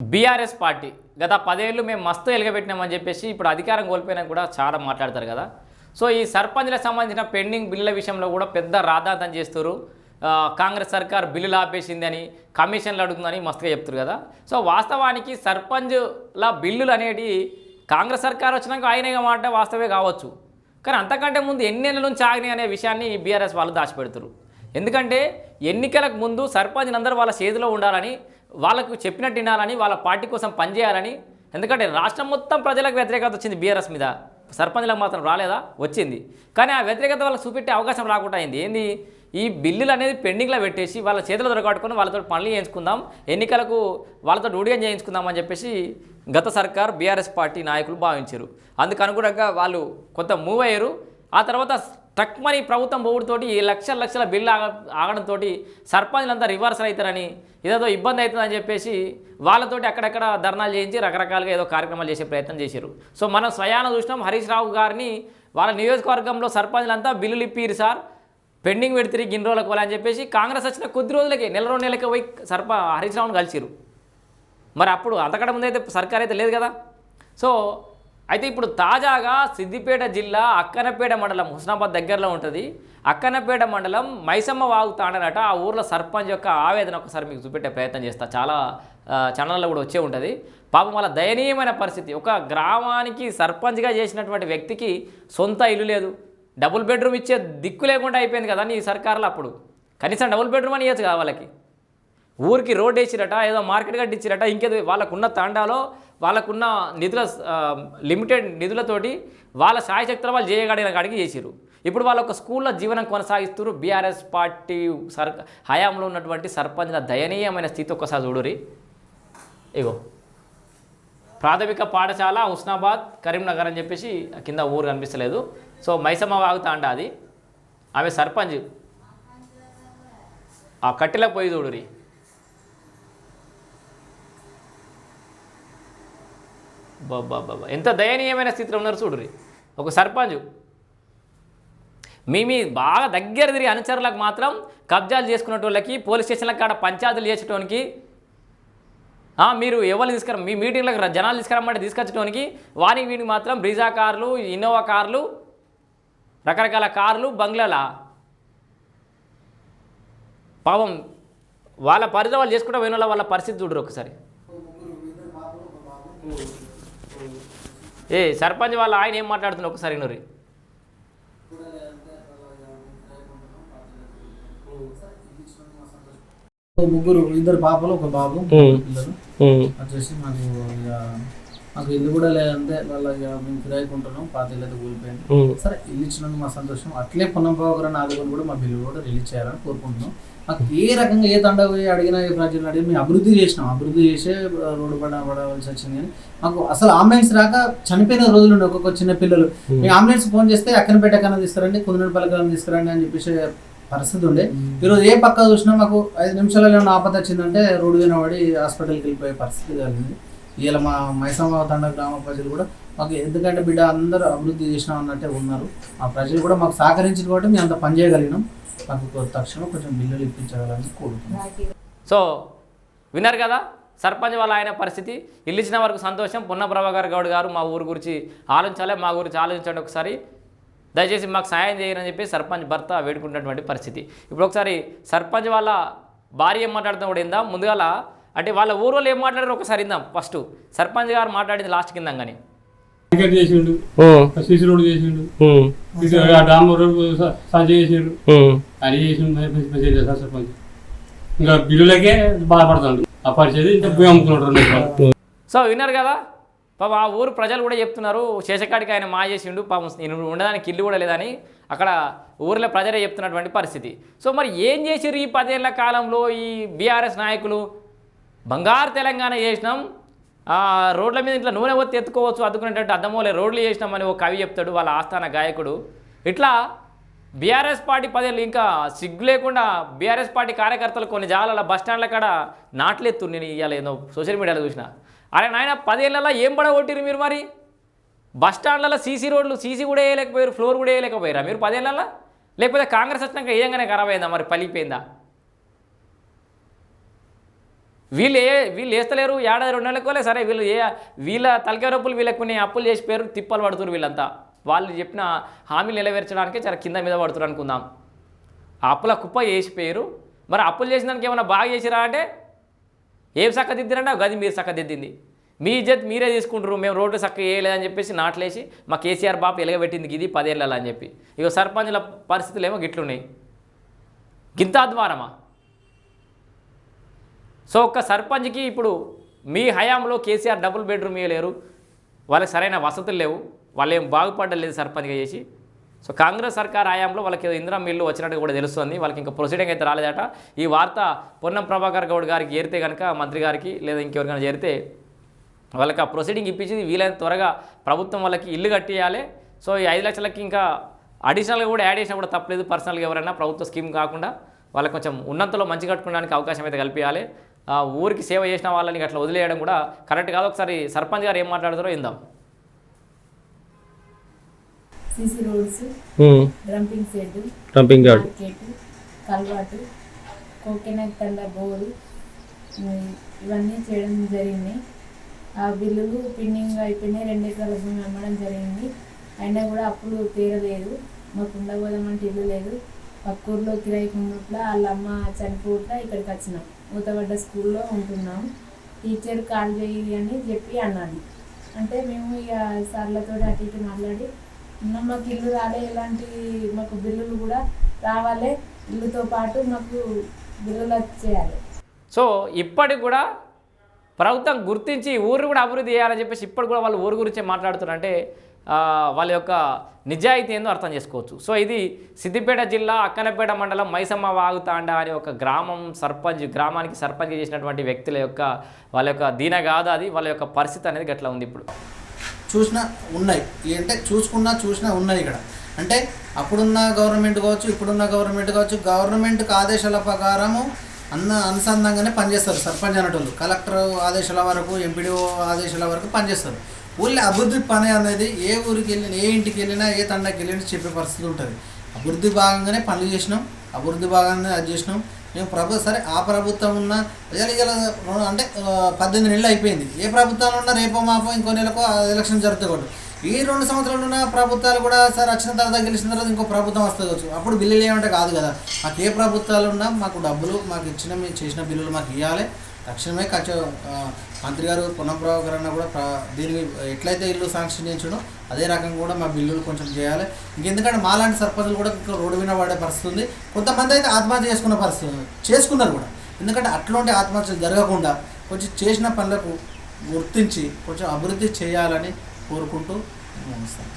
BRS party. గత పదేళ్ళు మేము మస్తు ఎలగబెట్టినామని చెప్పేసి ఇప్పుడు అధికారం కోల్పోయినా కూడా చాలా మాట్లాడతారు కదా. సో ఈ సర్పంచ్లకు సంబంధించిన పెండింగ్ బిల్లుల విషయంలో కూడా పెద్ద రాధాంతం చేస్తారు కాంగ్రెస్ సర్కార్ బిల్లులు ఆపేసిందని కమిషన్లు అడుగుతుందని మస్తుగా చెప్తారు కదా. సో వాస్తవానికి సర్పంచ్ల బిల్లులు అనేటి కాంగ్రెస్ సర్కార్ వచ్చినాక ఆయనగా మాట వాస్తవే కావచ్చు. కానీ అంతకంటే ముందు ఎన్ని నెలల నుంచి ఆగినాయి అనే విషయాన్ని బీఆర్ఎస్ వాళ్ళు దాచిపెడతారు ఎందుకంటే ఎన్నికలకు ముందు సర్పంచ్ అందరూ వాళ్ళ చేతిలో ఉండాలని వాళ్ళకు చెప్పినట్టు వినాలని వాళ్ళ పార్టీ కోసం పనిచేయాలని. ఎందుకంటే రాష్ట్రం మొత్తం ప్రజలకు వ్యతిరేకత వచ్చింది బీఆర్ఎస్ మీద. సర్పంచ్లకు మాత్రం రాలేదా? వచ్చింది. కానీ ఆ వ్యతిరేకత వాళ్ళకి చూపెట్టే అవకాశం రాకుండా అయింది. ఏంది? ఈ బిల్లులు అనేది పెండింగ్లో పెట్టేసి వాళ్ళ చేతులు దొరకట్టుకొని వాళ్ళతో పనులు చేయించుకుందాం ఎన్నికలకు వాళ్ళతో ఊడియం చేయించుకుందాం అని చెప్పేసి గత సర్కార్ బీఆర్ఎస్ పార్టీ నాయకులు భావించారు. అందుకు అనుగుణంగా వాళ్ళు కొంత మూవ్ అయ్యారు. ఆ తర్వాత తక్కువని ప్రభుత్వం పోవుడుతోటి ఈ లక్షల లక్షల బిల్లు ఆగ ఆగడంతో సర్పంచ్లంతా రివర్సల్ అవుతారని ఏదో ఇబ్బంది అవుతుందని చెప్పేసి వాళ్ళతోటి అక్కడక్కడ ధర్నాలు చేయించి రకరకాలుగా ఏదో కార్యక్రమాలు చేసే ప్రయత్నం చేశారు. సో మనం స్వయాన చూసినాం హరీష్ రావు గారిని వాళ్ళ నియోజకవర్గంలో సర్పంచ్లంతా బిల్లులు ఇప్పిరు సార్. పెండింగ్ పెడితే గిన్ని రోజులకు అని చెప్పేసి కాంగ్రెస్ వచ్చిన కొద్ది రోజులకే నెల రెండు నెలలకి పోయి సర్ప హరీష్ రావును కలిసిరు మరి అప్పుడు అంతకడ ముందు అయితే సర్కార్ అయితే లేదు కదా. సో అయితే ఇప్పుడు తాజాగా సిద్దిపేట జిల్లా అక్కనపేట మండలం హుస్నాబాద్ దగ్గరలో ఉంటుంది. అక్కనపేట మండలం మైసమ్మ వాగు తాండనట. ఆ ఊర్లో సర్పంచ్ యొక్క ఆవేదన ఒకసారి మీకు చూపెట్టే ప్రయత్నం చేస్తా. చాలా ఆ, కూడా వచ్చే ఉంటుంది. పాపం వాళ్ళ దయనీయమైన పరిస్థితి. ఒక గ్రామానికి సర్పంచ్గా చేసినటువంటి వ్యక్తికి సొంత ఇల్లు లేదు. డబుల్ బెడ్రూమ్ ఇచ్చే దిక్కు లేకుండా అయిపోయింది కదా ఈ సర్కారులో అప్పుడు. కనీసం డబుల్ బెడ్రూమ్ అని ఇవ్వచ్చు కదా వాళ్ళకి. ఊరికి రోడ్ వేసిరట ఏదో మార్కెట్ కట్టించిరట ఇంకేదో వాళ్ళకున్న తాండాలో వాళ్ళకున్న నిధుల లిమిటెడ్ నిధులతోటి వాళ్ళ సాయశక్తులు వాళ్ళు చేయగలిగిన కాడికి చేసిరు ఇప్పుడు వాళ్ళ ఒక స్కూల్లో జీవనం కొనసాగిస్తున్నారు బీఆర్ఎస్ పార్టీ సర్ హయాంలో ఉన్నటువంటి సర్పంచ్ల దయనీయమైన స్థితి ఒక్కసారి చూడురి ఇగో. ప్రాథమిక పాఠశాల హుస్నాబాద్ కరీంనగర్ అని చెప్పేసి కింద ఊరు కనిపిస్తలేదు. సో మైసమ్మ వాగుతా అంట అది. ఆమె సర్పంచ్. ఆ కట్టెల పోయి చూడురి బాబా బాబా ఎంత దయనీయమైన స్థితిలో ఉన్నారు చూడురి ఒక సర్పంచ్. మీ మీ బాగా దగ్గర తిరిగి అనుచరులకు మాత్రం కబ్జాలు చేసుకునేటోళ్ళకి పోలీస్ స్టేషన్లకు కాడ పంచాయతీలు చేసేటోనికి మీరు ఎవరు తీసుకురా మీ మీటింగ్లకు జనాలు తీసుకురమ్మంటే తీసుకొచ్చడానికి వానికి వీనికి మాత్రం బ్రీజా కార్లు ఇన్నోవా కార్లు రకరకాల కార్లు బంగ్లాలా. పాపం వాళ్ళ పరిధి వాళ్ళు చేసుకుంటే పోయిన వాళ్ళ వాళ్ళ పరిస్థితి చూడరు ఒకసారి. ఏ సర్పంచ్ వాళ్ళ ఆయన ఏం మాట్లాడుతున్నారు ఒకసారి నూరి ముగ్గురు ఇద్దరు పాపలు ఒక బాబు వచ్చేసి మాకు మాకు ఇల్లు కూడా లేదంటే వాళ్ళ మేము కిరాయికుంటున్నాం పాత ఇల్లు అయితే కూలిపోయింది. సరే ఇల్లు ఇచ్చినందుకు మా సంతోషం. అట్లే పొన్నం పోగరని ఆదుకొని కూడా మా బిల్లు కూడా రిలీజ్ చేయాలని కోరుకుంటున్నాం. మాకు ఏ రకంగా ఏ తండ అడిగినా ఏ ప్రజలు అడిగినా మేము అభివృద్ధి చేసినాం. అభివృద్ధి చేసే రోడ్డు పడ పడవలసి వచ్చింది కానీ మాకు అసలు అంబులెన్స్ రాక చనిపోయిన రోజులు ఉండే ఒక్కొక్క చిన్న పిల్లలు. మీ అంబులెన్స్ ఫోన్ చేస్తే అక్కనపేట కన్నా తీసుకురండి కుందనపల్లి కన్నా తీసుకురండి అని చెప్పేసి పరిస్థితి ఉండే. ఈరోజు ఏ పక్క చూసినా మాకు ఐదు నిమిషాలలో ఏమైనా ఆపద వచ్చిందంటే రోడ్డు మీద పడి హాస్పిటల్కి వెళ్ళిపోయే పరిస్థితి కలిగింది. ఇలా మా మైసమ్మ తండ గ్రామ ప్రజలు కూడా మాకు ఎందుకంటే బిడ్డ అందరూ అభివృద్ధి చేసినాం అన్నట్టే ఉన్నారు. ఆ ప్రజలు కూడా మాకు సహకరించిన కాబట్టి మేము అంత పని చేయగలిగినాం. మాకు తక్షణం కొంచెం బిల్లులు ఇప్పించగలని కోరుతున్నాం. సో విన్నారు కదా? సర్పంచ్ వాళ్ళ ఆయన పరిస్థితి. ఇల్లు ఇచ్చిన వరకు సంతోషం. పున్న ప్రభాకర్ గౌడ్ గారు మా ఊరు గురించి ఆలోచించాలి. మా గురించి ఆలోచించండి ఒకసారి. దయచేసి మాకు సాయం చేయరని చెప్పి సర్పంచ్ భర్త వేడుకున్నటువంటి పరిస్థితి. ఇప్పుడు ఒకసారి సర్పంచ్ వాళ్ళ భార్య మాట్లాడుతూ కూడా ఇందా ముందుగాల అంటే వాళ్ళ ఊరు వాళ్ళు ఏం మాట్లాడారు ఒకసారి ఇందాం ఫస్ట్ సర్పంచ్ గారు మాట్లాడింది లాస్ట్ కింద కానీ టికెట్ చేసిండు. సీసీ రోడ్ చేసిండు. ఇటు ఆ డాంబర్ రోడ్ స- చేసిండు. అది చేసిండు సర్పంచ్. ఇంకా బిల్లులకే ఆ భూమి అమ్ముకున్నాడు విన్నారు కదా? పాప ఆ ఊరు ప్రజలు కూడా చెప్తున్నారు శేషకాడికి ఆయన మా చేసిండు పాపం నేను ఉండడానికి ఇల్లు కూడా లేదని అక్కడ ఊర్లో ప్రజలే చెప్తున్నటువంటి పరిస్థితి. సో మరి ఏం చేసిర్రు ఈ పదేళ్ళ కాలంలో ఈ బీఆర్ఎస్ నాయకులు? బంగారు తెలంగాణ చేసినాం. రోడ్ల మీద ఇట్లా నూనె ఒత్తి ఎత్తుకోవచ్చు అద్దుకునేటట్టు అద్దమోలే రోడ్లు చేసినామని ఒక కవి చెప్తాడు వాళ్ళ ఆస్థాన గాయకుడు. ఇట్లా బీఆర్ఎస్ పార్టీ పదేళ్ళు ఇంకా సిగ్గు లేకుండా బీఆర్ఎస్ పార్టీ కార్యకర్తలు కొన్ని జాగాల బస్ స్టాండ్ల కాడ నాట్లెత్తు నేను ఇవాళ ఏదో సోషల్ మీడియాలో చూసిన. అరే నాయన పదేళ్ళలో ఏం పడగొట్టిరు మీరు మరి? బస్ స్టాండ్లలో సీసీ రోడ్లు సీసీ కూడా వేయలేకపోయారు ఫ్లోర్ కూడా వేయలేకపోయారా మీరు పదేళ్ళలో లేకపోతే కాంగ్రెస్ వచ్చినాక ఏయంగానే ఖరాబ్ అయిందా మరి పలిపోయిందా వీళ్ళు ఏ వీళ్ళు వేస్తలేరు ఏడాది రెండు నెలలకోలే సరే వీళ్ళు ఏ వీళ్ళ తలకాయ నొప్పులు వీళ్ళకు కొన్ని అప్పులు చేసి పేరు తిప్పలు పడుతున్నారు వీళ్ళంతా. వాళ్ళు చెప్పిన హామీలు నెరవేర్చడానికి చాలా కింద మీద పడుతున్నారు అనుకుందాం. ఆ అప్పుల కుప్ప చేసి పేరు మరి అప్పులు చేసిన దానికి ఏమైనా బాగా చేసిరా అంటే ఏం చక్కదిద్దిరంటే గది మీరు చక్కదిద్దింది మీ ఇజ్జత్ మీరే తీసుకుంటారు మేము రోడ్డు చక్క వేయలేదని చెప్పేసి నాట్లేసి మా కేసీఆర్ బాపు ఎలగబెట్టింది ఇది పదేళ్ళలో అని చెప్పి. ఇక సర్పంచుల పరిస్థితులు ఏమో గిట్లున్నాయి. గింత అద్వారమా సో ఒక్క సర్పంచ్కి ఇప్పుడు మీ హయాంలో కేసీఆర్ డబుల్ బెడ్రూమ్ ఇవ్వలేరు వాళ్ళకి సరైన వసతులు లేవు. వాళ్ళు ఏం బాగుపడలేదు సర్పంచ్గా చేసి. సో కాంగ్రెస్ సర్కార్ హయాంలో వాళ్ళకి ఇందిరా మిల్లు వచ్చినట్టు కూడా తెలుస్తుంది. వాళ్ళకి ఇంకా ప్రొసీడింగ్ అయితే రాలేదట. ఈ వార్త పొన్నం ప్రభాకర్ గౌడ్ గారికి చేరితే కనుక మంత్రి గారికి లేదా ఇంకెవరికైనా చేరితే వాళ్ళకి ఆ ప్రొసీడింగ్ ఇప్పించి వీలైన త్వరగా ప్రభుత్వం వాళ్ళకి ఇల్లు కట్టియాలి. సో ఈ ఐదు లక్షలకి ఇంకా అడిషనల్గా కూడా యాడ్ చేసినా కూడా తప్పలేదు. పర్సనల్గా ఎవరైనా ప్రభుత్వ స్కీమ్ కాకుండా వాళ్ళకి కొంచెం ఉన్నంతలో మంచి కట్టుకోవడానికి అవకాశం అయితే కల్పించాలి. ఊరికి సేవ చేసిన వాళ్ళని అట్లా వదిలేయడం కూడా కరెక్ట్ కాదు. ఒకసారి సర్పంచ్ గారు ఏం మాట్లాడతారో ఇందాం CC roads dumping shed dumping yard. కల్వాటు coconut తండ బోరు ఇవన్నీ చేయడం జరిగింది. ఆ బిల్లులు పిన్నింగ్ అయిపోయినాయి. రెండు ఎకరాల భూమి అమ్మడం జరిగింది. అయినా కూడా అప్పులు తీరలేదు. మాకు ఉండబోదామంటే ఇల్లు లేదు. పక్క ఊర్లో కిరాయికి ఉన్నప్పుడు వాళ్ళ అమ్మ చనిపోట్ల ఇక్కడికి వచ్చినాం. మూతబడ్డ స్కూల్లో ఉంటున్నాం. టీచర్ కాల్ చేయాలి అని చెప్పి అన్నది. అంటే మేము ఇక సార్లతో అటు ఇటు మాట్లాడి "అన్న, మాకు ఇల్లు రాలే ఇలాంటి మాకు బిల్లులు కూడా రావాలి. ఇల్లుతో పాటు మాకు బిల్లులు వచ్చేయాలి. సో ఇప్పటికి కూడా ప్రభుత్వం గుర్తించి ఊరు కూడా అభివృద్ధి చేయాలని చెప్పేసి ఇప్పటి కూడా వాళ్ళు ఊరు గురించే మాట్లాడుతున్నారు. అంటే వాళ్ళ యొక్క నిజాయితీ ఏందో అర్థం చేసుకోవచ్చు. సో ఇది సిద్దిపేట జిల్లా అక్కనపేట మండలం మైసమ్మ వాగుతాండ అనే ఒక గ్రామం సర్పంచ్ గ్రామానికి సర్పంచ్ చేసినటువంటి వ్యక్తుల యొక్క వాళ్ళ యొక్క దీనగాథ అది వాళ్ళ యొక్క పరిస్థితి అనేది గట్లా ఉంది ఇప్పుడు. చూసినా ఉన్నాయి. అంటే చూసుకున్నా చూసినా ఉన్నాయి ఇక్కడ. అంటే అప్పుడున్న గవర్నమెంట్ కావచ్చు ఇప్పుడున్న గవర్నమెంట్ కావచ్చు గవర్నమెంట్కి ఆదేశాల ప్రకారము అన్న అనుసంధానంగానే పనిచేస్తారు సర్పంచ్ అనేటోళ్ళు కలెక్టర్ ఆదేశాల వరకు ఎంపీడీఓ ఆదేశాల వరకు పనిచేస్తారు. ఊళ్ళో అభివృద్ధి పని అనేది ఏ ఊరికి వెళ్ళినా ఏ ఇంటికి వెళ్ళినా ఏ తండకి వెళ్ళినా చెప్పే పరిస్థితి ఉంటుంది. అభివృద్ధి భాగంగానే పనులు చేసినాం అభివృద్ధి భాగంగానే అది చేసినాం. మేము ప్రభు సరే ఆ ప్రభుత్వం ఉన్న ప్రజలు ఇలా అంటే పద్దెనిమిది నెలలు అయిపోయింది. ఏ ప్రభుత్వాలు ఉన్నా రేపో మాపో ఇంకో నెలకో ఎలక్షన్ జరుగుతూ ఈ రెండు సంవత్సరాలు ఉన్న ప్రభుత్వాలు కూడా సార్ వచ్చిన తర్వాత గెలిచిన తర్వాత ఇంకో ప్రభుత్వం వస్తుంది కావచ్చు. అప్పుడు బిల్లులు ఏమంటే కాదు కదా. మాకు ఏ ప్రభుత్వాలు ఉన్నా మాకు డబ్బులు మాకు ఇచ్చిన మేము చేసిన బిల్లులు మాకు ఇవ్వాలి. తక్షణమే ఖర్చు మంత్రి గారు పునఃప్రభాకర్ అన్న కూడా దీనికి ఎట్లయితే ఇల్లు శాంక్షన్ చేయించడో అదే రకంగా కూడా మా బిల్లులు కొంచెం చేయాలి. ఇంకెందుకంటే మాలాంటి సర్పంచులు కూడా ఇంకా రోడ్డు మీద పడే పరిస్థితి ఉంది. కొంతమంది అయితే ఆత్మహత్య చేసుకున్న పరిస్థితి చేసుకున్నారు కూడా. ఎందుకంటే అట్లాంటి ఆత్మహత్యలు జరగకుండా కొంచెం చేసిన పనులకు గుర్తించి కొంచెం అభివృద్ధి చేయాలని కోరుకుంటూ ముగిస్తాను